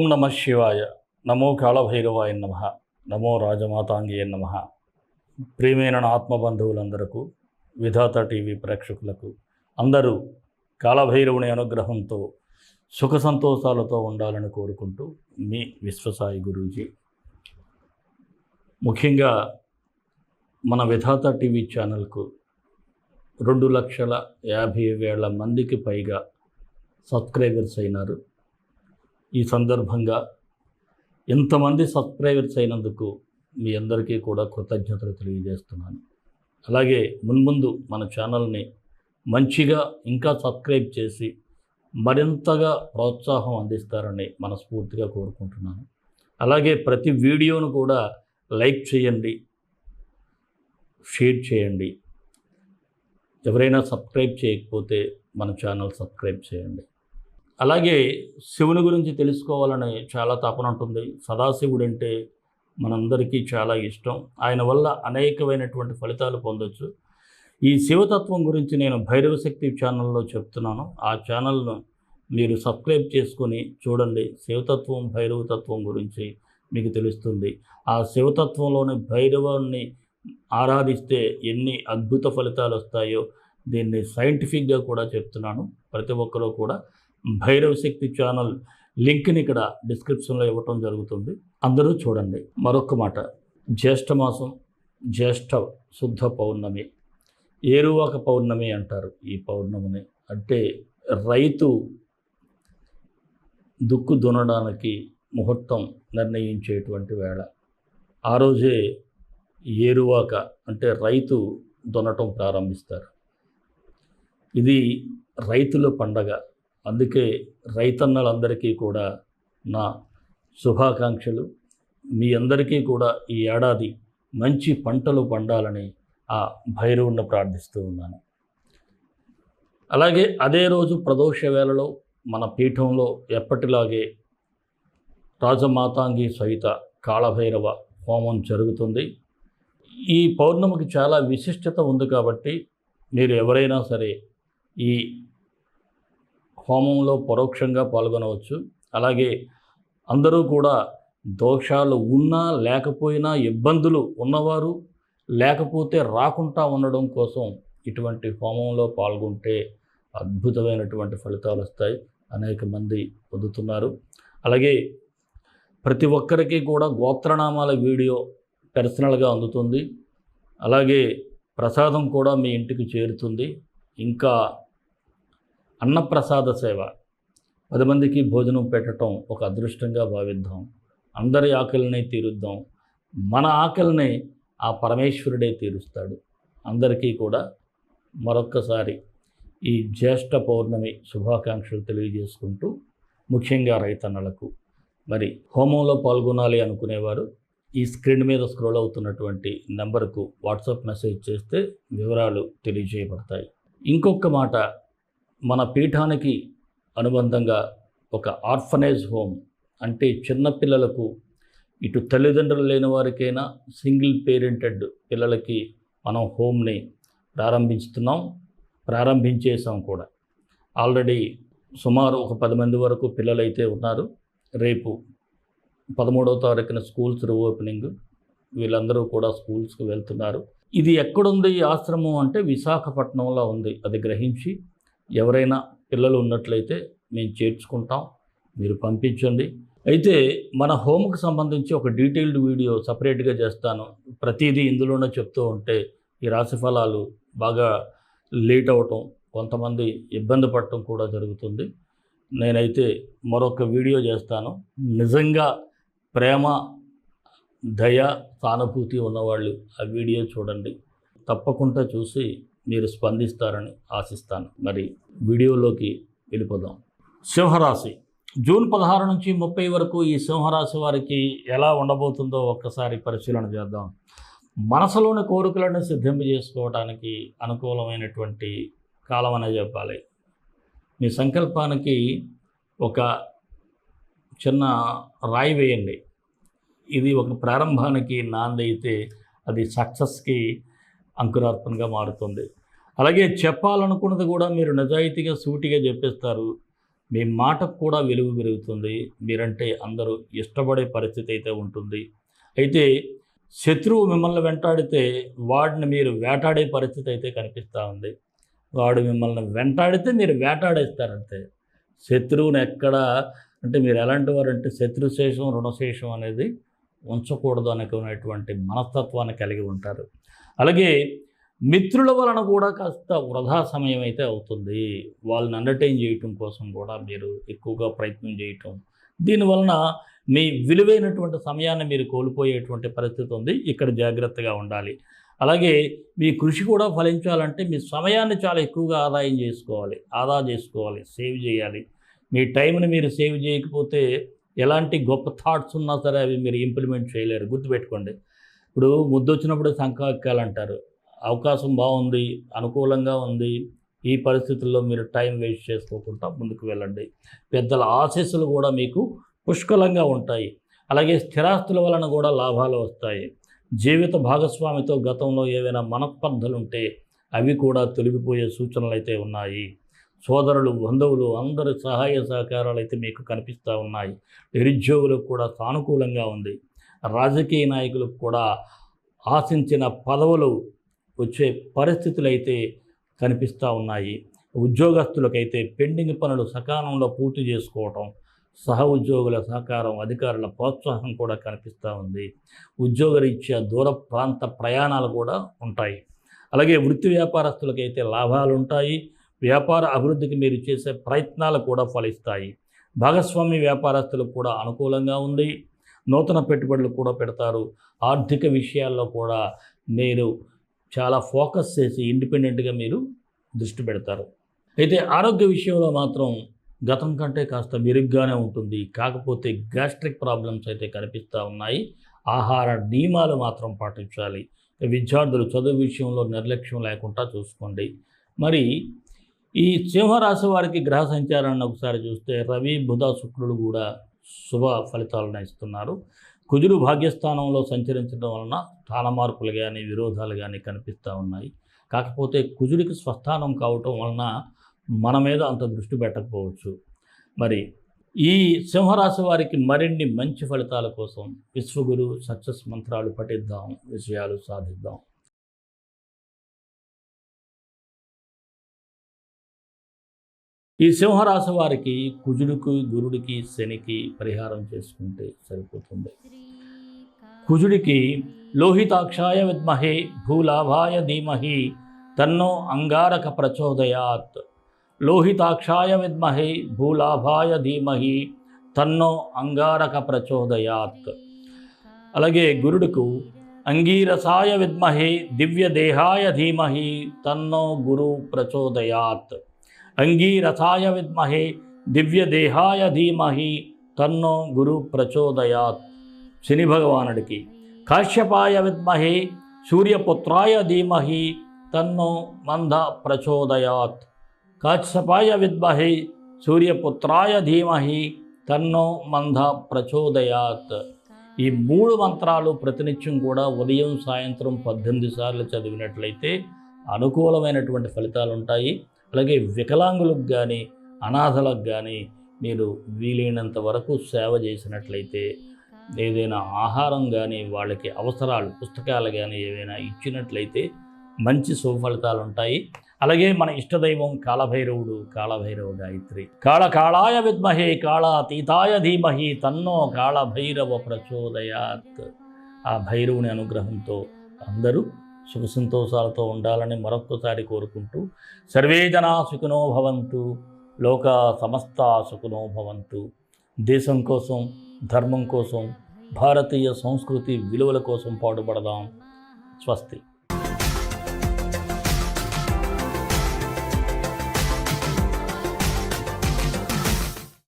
ఓం నమ శివాయ. నమో కాళభైరవాయ నమ. నమో రాజమాతాంగియ నమ. ప్రియమైన ఆత్మబంధువులందరకు విధాత టీవీ ప్రేక్షకులకు అందరూ కాళభైరవుని అనుగ్రహంతో సుఖ సంతోషాలతో ఉండాలని కోరుకుంటూ మీ విశ్వసాయి గురూజీ. ముఖ్యంగా మన విధాత టీవీ ఛానల్కు రెండు లక్షల యాభై వేల మందికి పైగా సబ్స్క్రైబర్స్ అయినారు. ఈ సందర్భంగా ఇంతమంది సబ్స్క్రైబర్స్ అయినందుకు మీ అందరికీ కూడా కృతజ్ఞతలు తెలియజేస్తున్నాను. అలాగే మున్ముందు మన ఛానల్ని మంచిగా ఇంకా సబ్స్క్రైబ్ చేసి మరింతగా ప్రోత్సాహం అందిస్తారని మనస్ఫూర్తిగా కోరుకుంటున్నాను. అలాగే ప్రతి వీడియోను కూడా లైక్ చేయండి షేర్ చేయండి. ఎవరైనా సబ్స్క్రైబ్ చేయకపోతే మన ఛానల్ సబ్స్క్రైబ్ చేయండి. అలాగే శివుని గురించి తెలుసుకోవాలని చాలా తపన ఉంటుంది. సదాశివుడు అంటే మనందరికీ చాలా ఇష్టం. ఆయన వల్ల అనేకమైనటువంటి ఫలితాలు పొందొచ్చు. ఈ శివతత్వం గురించి నేను భైరవ శక్తి ఛానల్లో చెప్తున్నాను. ఆ ఛానల్ను మీరు సబ్స్క్రైబ్ చేసుకొని చూడండి. శివతత్వం భైరవతత్వం గురించి మీకు తెలుస్తుంది. ఆ శివతత్వంలోని భైరవాన్ని ఆరాధిస్తే ఎన్ని అద్భుత ఫలితాలు వస్తాయో దీన్ని సైంటిఫిక్గా కూడా చెప్తున్నాను. ప్రతి ఒక్కరూ కూడా భైరవ శక్తి ఛానల్ లింక్ని ఇక్కడ డిస్క్రిప్షన్లో ఇవ్వటం జరుగుతుంది. అందరూ చూడండి. మరొక మాట. జ్యేష్ఠ మాసం జ్యేష్ఠ శుద్ధ పౌర్ణమి. ఏరువాక పౌర్ణమి అంటారు ఈ పౌర్ణమిని. అంటే రైతు దుక్కు దున్నడానికి ముహూర్తం నిర్ణయించేటువంటి వేళ. ఆ రోజే ఏరువాక అంటే రైతు దున్నటం ప్రారంభిస్తారు. ఇది రైతుల పండగ. అందుకే రైతన్నలందరికీ కూడా నా శుభాకాంక్షలు. మీ అందరికీ కూడా ఈ ఏడాది మంచి పంటలు పండాలని ఆ భైరవుణ్ణి ప్రార్థిస్తూ ఉన్నాను. అలాగే అదే రోజు ప్రదోష వేళలో మన పీఠంలో ఎప్పటిలాగే రాజమాతాంగి సహిత కాళభైరవ హోమం జరుగుతుంది. ఈ పౌర్ణమికి చాలా విశిష్టత ఉంది కాబట్టి మీరు ఎవరైనా సరే ఈ హోమంలో పరోక్షంగా పాల్గొనవచ్చు. అలాగే అందరూ కూడా దోషాలు ఉన్నా లేకపోయినా ఇబ్బందులు ఉన్నవారు లేకపోతే రాకుండా ఉండడం కోసం ఇటువంటి హోమంలో పాల్గొంటే అద్భుతమైనటువంటి ఫలితాలు వస్తాయి. అనేక మంది పొందుతున్నారు. అలాగే ప్రతి ఒక్కరికి కూడా గోత్రనామాల వీడియో పర్సనల్గా అందుతుంది. అలాగే ప్రసాదం కూడా మీ ఇంటికి చేరుతుంది. ఇంకా అన్నప్రసాద సేవ. పది మందికి భోజనం పెట్టడం ఒక అదృష్టంగా భావిద్దాం. అందరి ఆకలిని తీరుద్దాం. మన ఆకలిని ఆ పరమేశ్వరుడే తీరుస్తాడు. అందరికీ కూడా మరొక్కసారి ఈ జ్యేష్ఠ పౌర్ణమి శుభాకాంక్షలు తెలియజేసుకుంటూ ముఖ్యంగా రైతన్నలకు మరి హోమంలో పాల్గొనాలి అనుకునేవారు ఈ స్క్రీన్ మీద స్క్రోల్ అవుతున్నటువంటి నెంబర్కు వాట్సాప్ మెసేజ్ చేస్తే వివరాలు తెలియజేయబడతాయి. ఇంకొక మాట మన పీఠానికి అనుబంధంగా ఒక ఆర్ఫనేజ్ హోమ్ అంటే చిన్నపిల్లలకు ఇటు తల్లిదండ్రులు లేని వారికైనా సింగిల్ పేరెంటెడ్ పిల్లలకి మనం హోమ్ని ప్రారంభిస్తున్నాం ప్రారంభించేసాం కూడా. ఆల్రెడీ సుమారు ఒక పది మంది వరకు పిల్లలైతే ఉన్నారు. రేపు పదమూడవ తారీఖున స్కూల్స్ రీఓపెనింగ్ వీళ్ళందరూ కూడా స్కూల్స్కి వెళ్తున్నారు. ఇది ఎక్కడుంది ఈ ఆశ్రమం అంటే విశాఖపట్నంలో ఉంది అది గ్రహించి ఎవరైనా పిల్లలు ఉన్నట్లయితే మేము చేర్చుకుంటాం మీరు పంపించండి. అయితే మన హోమ్కి సంబంధించి ఒక డీటెయిల్డ్ వీడియో సపరేట్గా చేస్తాను. ప్రతిదీ ఇందులోనే చెప్తూ ఉంటే ఈ రాశి ఫలాలు బాగా లేట్ అవటం కొంతమంది ఇబ్బంది పడటం కూడా జరుగుతుంది. నేనైతే మరొక వీడియో చేస్తాను. నిజంగా ప్రేమ దయ సానుభూతి ఉన్నవాళ్ళు ఆ వీడియో చూడండి. తప్పకుండా చూసి మీరు స్పందిస్తారని ఆశిస్తాను. మరి వీడియోలోకి వెళ్ళిపోదాం. సింహరాశి. జూన్ పదహారు నుంచి ముప్పై వరకు ఈ సింహరాశి వారికి ఎలా ఉండబోతుందో ఒక్కసారి పరిశీలన చేద్దాం. మనసులోని కోరికలను సిద్ధింపజేసుకోవడానికి అనుకూలమైనటువంటి కాలం అనే చెప్పాలి. మీ సంకల్పానికి ఒక చిన్న రాయి వేయండి. ఇది ఒక ప్రారంభానికి నాంది అయితే అది సక్సెస్కి అంకురార్పణగా మారుతుంది. అలాగే చెప్పాలనుకున్నది కూడా మీరు నిజాయితీగా సూటిగా చెప్పేస్తారు. మీ మాటకు కూడా విలువ పెరుగుతుంది. మీరంటే అందరూ ఇష్టపడే పరిస్థితి అయితే ఉంటుంది. అయితే శత్రువు మిమ్మల్ని వెంటాడితే వాడిని మీరు వేటాడే పరిస్థితి అయితే కనిపిస్తూ ఉంది. వాడు మిమ్మల్ని వెంటాడితే మీరు వేటాడేస్తారంతే. శత్రువుని ఎక్కడ అంటే మీరు ఎలాంటి వారు అంటే శత్రుశేషం రుణశేషం అనేది ఉంచకూడదు అనుకునేటువంటి మనస్తత్వాన్ని కలిగి ఉంటారు. అలాగే మిత్రుల వలన కూడా కాస్త వృధా సమయం అయితే అవుతుంది. వాళ్ళని అండర్టైన్ చేయటం కోసం కూడా మీరు ఎక్కువగా ప్రయత్నం చేయటం. దీనివలన మీ విలువైనటువంటి సమయాన్ని మీరు కోల్పోయేటువంటి పరిస్థితి ఉంది. ఇక్కడ జాగ్రత్తగా ఉండాలి. అలాగే మీ కృషి కూడా ఫలించాలంటే మీ సమయాన్ని చాలా ఎక్కువగా ఆదాయం చేసుకోవాలి. ఆదా చేసుకోవాలి. సేవ్ చేయాలి. మీ టైంని మీరు సేవ్ చేయకపోతే ఎలాంటి గొప్ప థాట్స్ ఉన్నా సరే అవి మీరు ఇంప్లిమెంట్ చేయలేరు. గుర్తుపెట్టుకోండి. ఇప్పుడు ముద్దు వచ్చినప్పుడు సంకాకాలు అంటారు అవకాశం బాగుంది అనుకూలంగా ఉంది. ఈ పరిస్థితుల్లో మీరు టైం వేస్ట్ చేసుకోకుండా ముందుకు వెళ్ళండి. పెద్దల ఆశీస్సులు కూడా మీకు పుష్కలంగా ఉంటాయి. అలాగే స్థిరాస్తుల వలన కూడా లాభాలు వస్తాయి. జీవిత భాగస్వామితో గతంలో ఏవైనా మనస్పర్ధలు ఉంటే అవి కూడా తొలగిపోయే సూచనలు అయితే ఉన్నాయి. సోదరులు బంధువులు అందరి సహాయ సహకారాలు అయితే మీకు కనిపిస్తూ ఉన్నాయి. నిరుద్యోగులకు కూడా సానుకూలంగా ఉంది. రాజకీయ నాయకులకు కూడా ఆశించిన పదవులు వచ్చే పరిస్థితులు అయితే కనిపిస్తూ ఉన్నాయి. ఉద్యోగస్తులకైతే పెండింగ్ పనులు సకాలంలో పూర్తి చేసుకోవటం సహ ఉద్యోగుల సహకారం అధికారుల ప్రోత్సాహం కూడా కనిపిస్తూ ఉంది. ఉద్యోగరీత్యా దూర ప్రాంత ప్రయాణాలు కూడా ఉంటాయి. అలాగే వృత్తి వ్యాపారస్తులకైతే లాభాలు ఉంటాయి వ్యాపార అభివృద్ధికి మీరు చేసే ప్రయత్నాలు కూడా ఫలిస్తాయి. భాగస్వామి వ్యాపారస్తులకు కూడా అనుకూలంగా ఉంది నూతన పెట్టుబడులు కూడా పెడతారు. ఆర్థిక విషయాల్లో కూడా నేను చాలా ఫోకస్ చేసి ఇండిపెండెంట్గా మీరు దృష్టి పెడతారు. అయితే ఆరోగ్య విషయంలో మాత్రం గతం కంటే కాస్త మెరుగ్గానే ఉంటుంది. కాకపోతే గ్యాస్ట్రిక్ ప్రాబ్లమ్స్ అయితే కనిపిస్తూ ఉన్నాయి. ఆహార నియమాలు మాత్రం పాటించాలి. విద్యార్థులు చదువు విషయంలో నిర్లక్ష్యం లేకుండా చూసుకోండి. మరి ఈ సింహరాశి వారికి గ్రహ సంచారాన్ని ఒకసారి చూస్తే రవి బుధ శుక్రుడు కూడా శుభ ఫలితాలను ఇస్తున్నారు. కుజుడు భాగ్యస్థానంలో సంచరించడం వలన స్థాన మార్పులు కానీ విరోధాలు కానీ కనిపిస్తూ ఉన్నాయి. కాకపోతే కుజుడికి స్వస్థానం కావటం వలన మన మీద అంత దృష్టి పెట్టకపోవచ్చు. మరి ఈ సింహరాశి వారికి మరిన్ని మంచి ఫలితాల కోసం విశ్వగురు సక్సెస్ మంత్రాలు పఠిద్దాం విషయాలు సాధిద్దాం. ఈ సింహరాశి వారికి కుజుడికి గురుడికి శనికి పరిహారం చేసుకుంటే సరిపోతుంది. కుజుడికి లోహితాక్షాయ విద్మహే భూలాభాయ ధీమహి తన్నో అంగారక ప్రచోదయాత్. లోహితాక్షాయ విద్మహే భూలాభాయ ధీమహి తన్నో అంగారక ప్రచోదయాత్. అలాగే గురుడుకు అంగీరసాయ విద్మహే దివ్యదేహాయ ధీమహి తన్నో గురు ప్రచోదయాత్. అంగీరథాయ విద్మహే దివ్యదేహాయ ధీమహి తన్నో గురు ప్రచోదయాత్. శని భగవానుడికి కాశ్యపాయ విద్మహే సూర్యపుత్రాయ ధీమహి తన్నో మంద ప్రచోదయాత్. కాశ్యపాయ విద్మహే సూర్యపుత్రాయ ధీమహి తన్నో మంద ప్రచోదయాత్. ఈ మూడు మంత్రాలు ప్రతినిత్యం కూడా ఉదయం సాయంత్రం పద్దెనిమిది సార్లు చదివినట్లయితే అనుకూలమైనటువంటి ఫలితాలు ఉంటాయి అలాగే వికలాంగులకు కానీ అనాథలకు కానీ మీరు వీలైనంత వరకు సేవ చేసినట్లయితే ఏదైనా ఆహారం కానీ వాళ్ళకి అవసరాలు పుస్తకాలు కానీ ఏవైనా ఇచ్చినట్లయితే మంచి సుఫలితాలు ఉంటాయి అలాగే మన ఇష్టదైవం కాళభైరవుడు కాళభైరవ గాయత్రి. కాళ కాళాయ విద్మహే కాళాతీతాయ ధీమహి తన్నో కాళభైరవ ప్రచోదయాత్. ఆ భైరవుని అనుగ్రహంతో అందరూ సుఖ సంతోషాలతో ఉండాలని మరొక్కసారి కోరుకుంటూ సర్వే జనా సుఖినో భవంతు లోక సమస్త సుఖినో భవంతు. దేశం కోసం ధర్మం కోసం భారతీయ సంస్కృతి విలువల కోసం పాటుపడదాం. స్వస్తి.